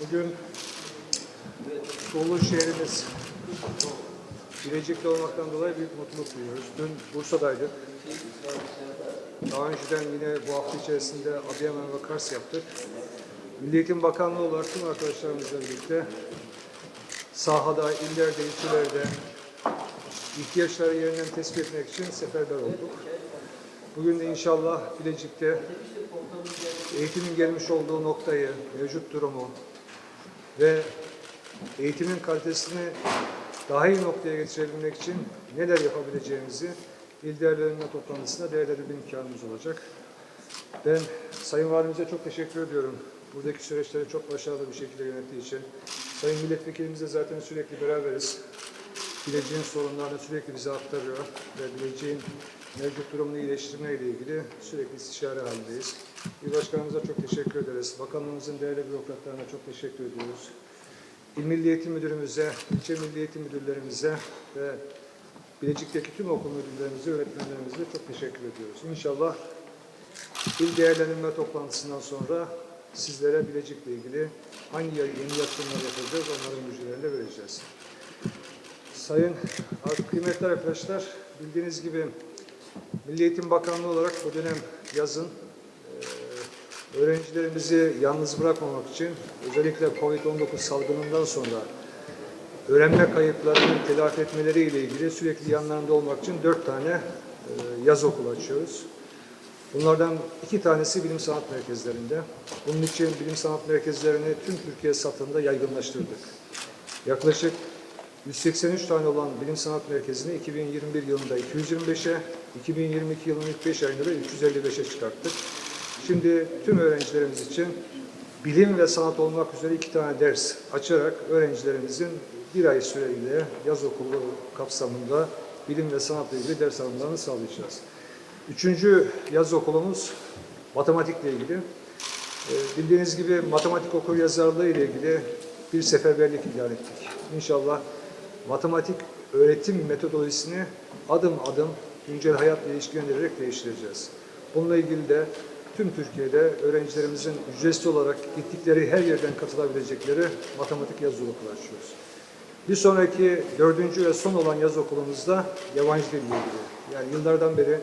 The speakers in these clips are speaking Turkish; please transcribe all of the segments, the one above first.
Bugün dolu şehrimiz Bilecik'te olmaktan dolayı büyük mutluluk duyuyoruz. Dün Bursa'daydık. Daha önceden yine bu hafta içerisinde Adıyaman ve Kars yaptık. Milli Eğitim Bakanlığı olarak tüm arkadaşlarımızla birlikte sahada, illerde, ilçelerde ihtiyaçları yerinden tespit etmek için seferber olduk. Bugün de inşallah Bilecik'te eğitimin gelmiş olduğu noktayı, mevcut durumu ve eğitimin kalitesini daha iyi noktaya getirebilmek için neler yapabileceğimizi il değerlendirme toplantısında değerlendirme imkanımız olacak. Ben Sayın Valimize çok teşekkür ediyorum. Buradaki süreçleri çok başarılı bir şekilde yönettiği için. Sayın Milletvekilimizle zaten sürekli beraberiz. Bileceğin sorunlarını sürekli bize aktarıyor ve bileceğin mevcut durumunu iyileştirme ile ilgili sürekli istişare halindeyiz. İl Başkanımıza çok teşekkür ederiz. Bakanlığımızın değerli bürokratlarına çok teşekkür ediyoruz. İl Milli Eğitim Müdürümüze, ilçe Milli Eğitim Müdürlerimize ve Bilecik'teki tüm okul müdürlerimize, öğretmenlerimize çok teşekkür ediyoruz. İnşallah il değerlendirme toplantısından sonra sizlere Bilecik'le ilgili hangi yeni yatırımlar yapacağız onların müjdelerini de vereceğiz. Sayın kıymetli arkadaşlar, bildiğiniz gibi Milli Eğitim Bakanlığı olarak bu dönem yazın öğrencilerimizi yalnız bırakmamak için özellikle Covid-19 salgınından sonra öğrenme kayıplarını telafi etmeleri ile ilgili sürekli yanlarında olmak için dört tane yaz okulu açıyoruz. Bunlardan iki tanesi bilim sanat merkezlerinde. Bunun için bilim sanat merkezlerini tüm Türkiye satında yaygınlaştırdık. Yaklaşık 183 tane olan bilim sanat merkezini 2021 yılında 225'e, 2022 yılının ilk 5 ayında da 355'e çıkarttık. Şimdi tüm öğrencilerimiz için bilim ve sanat olmak üzere iki tane ders açarak öğrencilerimizin bir ay süreyle yaz okulu kapsamında bilim ve sanatla ilgili ders alımlarını sağlayacağız. Üçüncü yaz okulumuz matematikle ilgili. Ee, Bildiğiniz gibi matematik okur yazarlığı ile ilgili bir seferberlik ilan ettik. İnşallah matematik öğretim metodolojisini adım adım güncel hayatla ilişkilendirerek değiştireceğiz. Bununla ilgili de tüm Türkiye'de öğrencilerimizin ücretsiz olarak gittikleri her yerden katılabilecekleri matematik yazılı okulu açıyoruz. Bir sonraki dördüncü ve son olan yaz okulumuzda yabancı dille ilgili. Yani yıllardan beri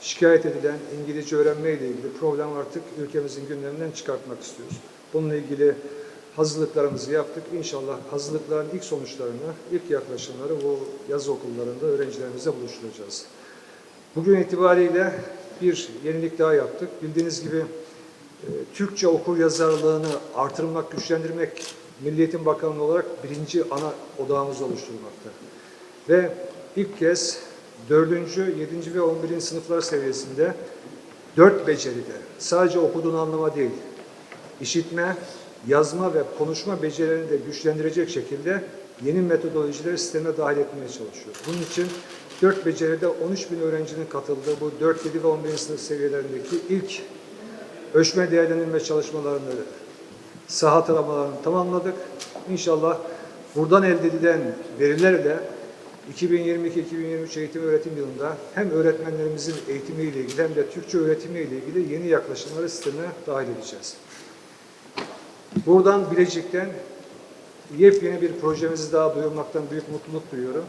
şikayet edilen İngilizce öğrenme ile ilgili problem artık ülkemizin gündeminden çıkartmak istiyoruz. Bununla ilgili hazırlıklarımızı yaptık. İnşallah hazırlıkların ilk sonuçlarını, ilk yaklaşımları bu yaz okullarında öğrencilerimizle buluşturacağız. Bugün itibariyle bir yenilik daha yaptık. Bildiğiniz gibi e, Türkçe okur yazarlığını artırmak, güçlendirmek Milli Eğitim Bakanlığı olarak birinci ana odağımız oluşturmakta. Ve ilk kez 4. 7. ve 11. sınıflar seviyesinde dört beceride sadece okuduğunu anlama değil, işitme, yazma ve konuşma becerilerini de güçlendirecek şekilde yeni metodolojileri sisteme dahil etmeye çalışıyor. Bunun için dört beceride 13 bin öğrencinin katıldığı bu 4, 7 ve 11. sınıf seviyelerindeki ilk ölçme değerlendirme çalışmalarını, saha taramalarını tamamladık. İnşallah buradan elde edilen verilerle 2022-2023 eğitim öğretim yılında hem öğretmenlerimizin eğitimiyle ilgili hem de Türkçe öğretimiyle ilgili yeni yaklaşımları sisteme dahil edeceğiz. Buradan Bilecik'ten yepyeni bir projemizi daha duyurmaktan büyük mutluluk duyuyorum.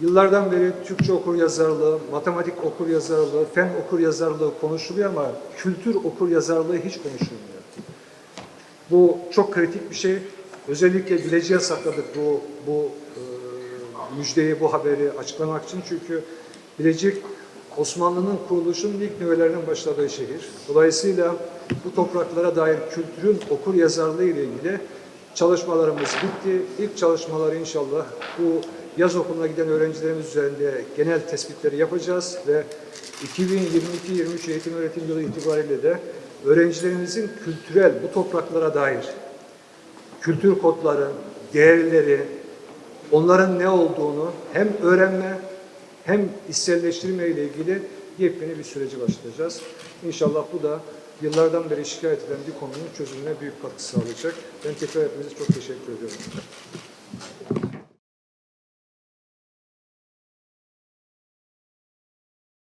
Yıllardan beri Türkçe okur yazarlığı, matematik okur yazarlığı, fen okur yazarlığı konuşuluyor ama kültür okur yazarlığı hiç konuşulmuyor. Bu çok kritik bir şey. Özellikle Bilecik'e sakladık bu, bu e, müjdeyi, bu haberi açıklamak için. Çünkü Bilecik Osmanlı'nın kuruluşunun ilk nüvelerinin başladığı şehir. Dolayısıyla bu topraklara dair kültürün okur yazarlığı ile ilgili çalışmalarımız bitti. İlk çalışmaları inşallah bu yaz okuluna giden öğrencilerimiz üzerinde genel tespitleri yapacağız ve 2022-23 eğitim öğretim yılı itibariyle de öğrencilerimizin kültürel bu topraklara dair kültür kodları, değerleri, onların ne olduğunu hem öğrenme hem içselleştirme ile ilgili yepyeni bir süreci başlatacağız. İnşallah bu da yıllardan beri şikayet edilen bir konunun çözümüne büyük katkı sağlayacak. Ben tekrar hepinize çok teşekkür ediyorum.